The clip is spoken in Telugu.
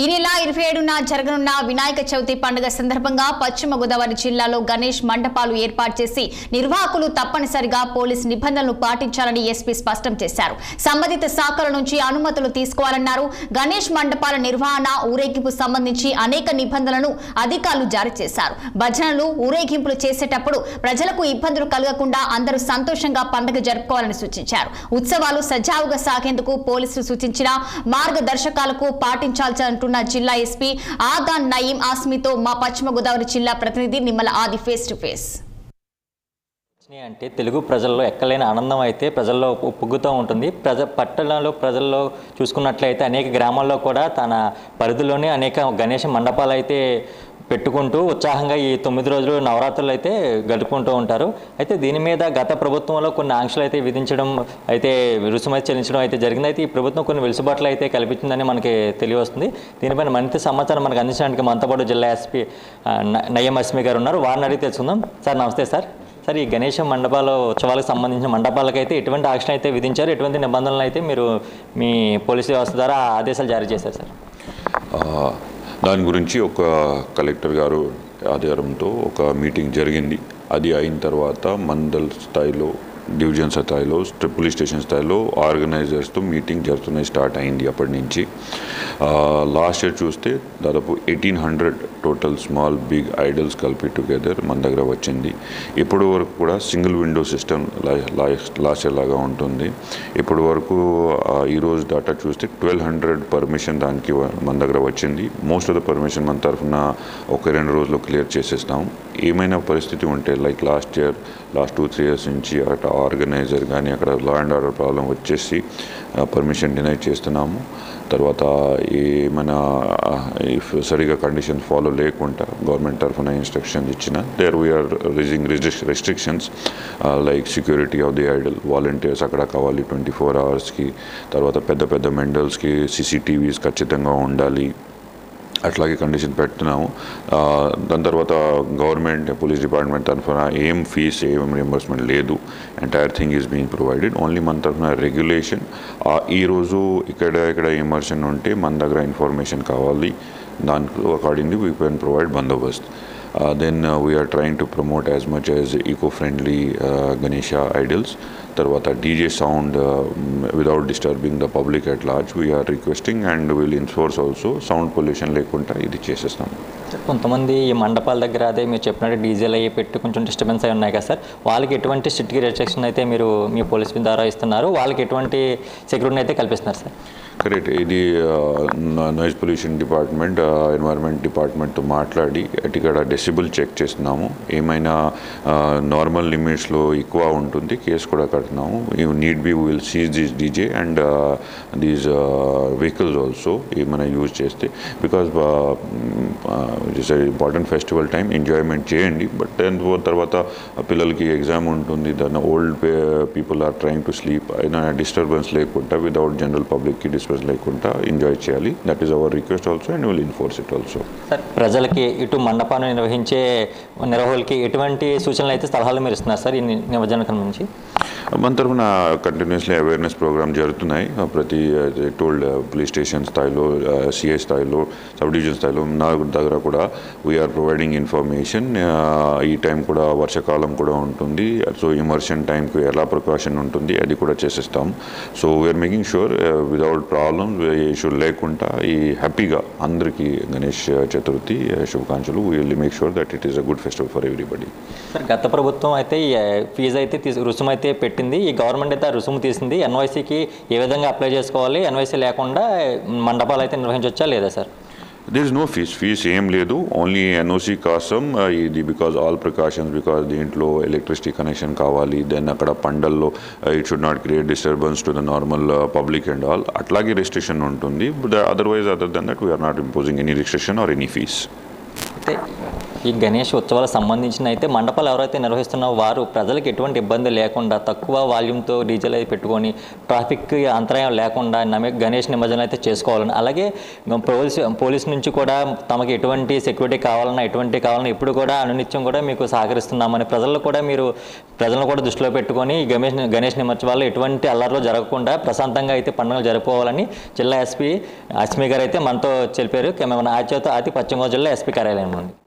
ఈ నెల ఇరవై ఏడున జరగనున్న వినాయక చవితి పండుగ సందర్భంగా పశ్చిమ గోదావరి జిల్లాలో గణేష్ మండపాలు ఏర్పాటు చేసి నిర్వాహకులు తప్పనిసరిగా పోలీస్ నిబంధనలు పాటించాలని ఎస్పీ స్పష్టం చేశారు. సంబంధిత శాఖల నుంచి అనుమతులు తీసుకోవాలన్నారు. గణేష్ మండపాల నిర్వహణ ఊరేగింపు సంబంధించి అనేక నిబంధనలను అధికారులు జారీ చేశారు. భజనలు ఊరేగింపులు చేసేటప్పుడు ప్రజలకు ఇబ్బందులు కలగకుండా అందరూ సంతోషంగా పండుగ జరుపుకోవాలని సూచించారు. ఉత్సవాలు సజావుగా సాగేందుకు పోలీసులు సూచించిన మార్గదర్శకాలకు పాటించాల్సిన అంటున్న జిల్లా ఎస్పీ ఆగా నయీం ఆస్మితో మా పశ్చిమ గోదావరి జిల్లా ప్రతినిధి నిమ్మల ఆది ఫేస్ టు ఫేస్ అంటే తెలుగు ప్రజల్లో ఎక్కలేని ఆనందం అయితే ప్రజల్లో పొగ్గుతూ ఉంటుంది. ప్రజ పట్టణంలో ప్రజల్లో చూసుకున్నట్లయితే అనేక గ్రామాల్లో కూడా తన పరిధిలోనే అనేక గణేష మండపాలు అయితే పెట్టుకుంటూ ఉత్సాహంగా ఈ తొమ్మిది రోజులు నవరాత్రులు అయితే గడుపుకుంటూ ఉంటారు. అయితే దీని మీద గత ప్రభుత్వంలో కొన్ని ఆంక్షలు అయితే విధించడం అయితే రుసుమతి చెల్లించడం అయితే జరిగింది. అయితే ఈ ప్రభుత్వం కొన్ని వెలుసుబాట్లు అయితే కల్పించిందని మనకి తెలియవస్తుంది. దీనిపైన మరింత సమాచారం మనకు అందించడానికి మనతోపాటు జిల్లా ఎస్పీ ఆ, నయ్యం అస్మి గారు ఉన్నారు. వారిని అడిగి తెలుసుకుందాం. సార్ నమస్తే సార్. సార్ ఈ గణేష మండపాల ఉత్సవాలకు సంబంధించిన మండపాలకు అయితే ఎటువంటి ఆంక్షలు అయితే విధించారు? ఎటువంటి నిబంధనలు అయితే మీరు మీ పోలీసు వ్యవస్థ ద్వారా ఆదేశాలు జారీ చేశారు సార్? దాని గురించి ఒక కలెక్టర్ గారు ఆధారంతో ఒక మీటింగ్ జరిగింది. అది అయిన తర్వాత మండల్ స్థాయిలో డివిజన్ స్థాయిలో పోలీస్ స్టేషన్ స్థాయిలో ఆర్గనైజర్స్తో మీటింగ్ జరుగుతున్నాయి స్టార్ట్ అయింది అప్పటి నుంచి. లాస్ట్ ఇయర్ చూస్తే దాదాపు eighteen hundred total small big idols కలిపి టుగెదర్ మన దగ్గర వచ్చింది. ఇప్పటి వరకు కూడా single window system last year లాగా ఉంటుంది. ఇప్పటి వరకు ఈరోజు డేటా చూస్తే ట్వెల్వ్ హండ్రెడ్ పర్మిషన్ దానికి మన దగ్గర వచ్చింది. మోస్ట్ ఆఫ్ ద పర్మిషన్ మన తరఫున ఒక రెండు రోజుల్లో క్లియర్ చేసేస్తాం. ఏమైనా పరిస్థితి ఉంటే like last year last two three years నుంచి అక్కడ ఆర్గనైజర్ కానీ అక్కడ లా అండ్ ఆర్డర్ ప్రాబ్లం వచ్చేసి పర్మిషన్ డినై చేస్తున్నాము. తర్వాత ఏమైనా ఇఫ్ సరిగా కండిషన్ ఫాలో లేకుండా గవర్నమెంట్ తరఫున ఇన్స్ట్రక్షన్స్ ఇచ్చిన there we're rising restrictions like security of the idol volunteers అక్కడ కావాలి ట్వంటీ ఫోర్ అవర్స్కి తర్వాత పెద్ద పెద్ద మెండల్స్కి సీసీటీవీస్ ఖచ్చితంగా ఉండాలి. అట్లాగే కండిషన్ పెడుతున్నాము. దాని తర్వాత గవర్నమెంట్ పోలీస్ డిపార్ట్మెంట్ తరఫున ఏం ఫీస్ ఏం రియంబర్స్మెంట్ లేదు. Entire thing is being provided only మన తరఫున రెగ్యులేషన్ ఈరోజు ఇక్కడ ఇక్కడ ఎమర్షన్ ఉంటే మన దగ్గర ఇన్ఫర్మేషన్ కావాలి. దానికి accordingly we can provide Bandobast. Then we're trying to promote as much as eco friendly Ganesha idols తర్వాత DJ sound without disturbing the public at large we're requesting and will enforce also sound pollution లేకుండా ఇది చేసేస్తాం. కొంతమంది ఈ మండపాల దగ్గర అదే మీరు చెప్పినట్టు డీజేలు అయ్యి పెట్టి కొంచెం డిస్టర్బెన్స్ అయి ఉన్నాయి కదా సార్? వాళ్ళకి ఎటువంటి స్ట్రిక్ట్ రిజెక్షన్ అయితే మీరు మీ పోలీస్ ద్వారా ఇస్తున్నారు వాళ్ళకి ఎటువంటి సెక్యూరిటీ అయితే కల్పిస్తున్నారు సార్? కరెక్ట్ ఇది నాయిస్ పొల్యూషన్ డిపార్ట్మెంట్ ఎన్వైర్న్మెంట్ డిపార్ట్మెంట్తో మాట్లాడి ఇక్కడ డెసిబుల్ చెక్ చేస్తున్నాము. ఏమైనా నార్మల్ లిమిట్స్లో ఎక్కువ ఉంటుంది కేసు కూడా కడుతున్నాము. Need be will seize this DJ and these vehicles also ఏమైనా యూజ్ చేస్తే. Because it's important festival time enjoyment చేయండి. బట్ దెన్ తర్వాత పిల్లలకి ఎగ్జామ్ ఉంటుంది దాని old people are trying to sleep అయినా డిస్టర్బెన్స్ లేకుండా వితౌట్ జనరల్ పబ్లిక్కి డిస్టర్బెన్స్ లేకుండా ఎంజాయ్ చేయాలి. That is our request also and will enforce it also sir ప్రజలకి ఇటు మండపాన్ని నిర్వహించే నిర్వాహకులకి ఎటువంటి సూచనలు అయితే సలహాలు మీరు ఇస్తున్నారు సార్ ఈ నిమజ్జనకం నుంచి? మన తరఫున కంటిన్యూస్లీ అవేర్నెస్ ప్రోగ్రామ్ జరుగుతున్నాయి. ప్రతి టోల్డ్ పోలీస్ స్టేషన్ స్థాయిలో సిఐ స్థాయిలో సబ్ డివిజన్ స్థాయిలో నా దగ్గర కూడా వీఆర్ ప్రొవైడింగ్ ఇన్ఫర్మేషన్ ఈ టైం కూడా వర్షాకాలం కూడా ఉంటుంది. సో ఇమర్షన్ టైంకి ఎలా ప్రికాషన్ ఉంటుంది అది కూడా చేసేస్తాం. So we're making sure without problem issue లేకుండా ఈ హ్యాపీగా అందరికీ గణేష్ చతుర్థి శుభాకాంక్షలు. Will make sure that it is a good festival for everybody sir గత ప్రభుత్వం అయితే ఫీజు అయితే తీసు రుసుము అయితే పెట్టింది. ఈ గవర్నమెంట్ అయితే రుసుము తీసింది. ఎన్వైసీకి ఏ విధంగా అప్లై చేసుకోవాలి? ఎన్వైసీ లేకుండా మండపాలు అయితే నిర్వహించవచ్చా లేదా sir? There is no fees fees ఏం లేదు. ఓన్లీ ఎన్ఓసి కోసం uh, ఇది బికాజ్ ఆల్ ప్రికాషన్స్ బికాజ్ దీంట్లో ఎలక్ట్రిసిటీ కనెక్షన్ కావాలి. దెన్ అక్కడ పండల్లో it should not create disturbance to the normal public and all అట్లాగే రెస్ట్రిక్షన్ ఉంటుంది. Otherwise other then that we're not imposing any restriction or any అయితే ఈ గణేష్ ఉత్సవాలకు సంబంధించిన అయితే మండపాలు ఎవరైతే నిర్వహిస్తున్నారో వారు ప్రజలకు ఎటువంటి ఇబ్బంది లేకుండా తక్కువ వాల్యూమ్తో డీజేలు అయితే పెట్టుకొని ట్రాఫిక్ అంతరాయం లేకుండా నమ్మి గణేష్ నిమజ్జనం అయితే చేసుకోవాలని. అలాగే పోలీస్ పోలీస్ నుంచి కూడా తమకు ఎటువంటి సెక్యూరిటీ కావాలన్నా ఎటువంటి కావాలన్నా ఇప్పుడు కూడా అనునిత్యం కూడా మీకు సహకరిస్తున్నామని ప్రజలు కూడా మీరు ప్రజలను కూడా దృష్టిలో పెట్టుకొని గణేష్ గణేష్ నిమజ్జనాలు ఎటువంటి అల్లర్లు జరగకుండా ప్రశాంతంగా అయితే పండుగలు జరుపుకోవాలని జిల్లా ఎస్పీ అశ్మి గారు అయితే మనతో తెలిపారు. కెమెరా ఆచార్యతో అతి పశ్చిమ గోదావరి జిల్లా ఎస్పీ కార్యాలయం నుండి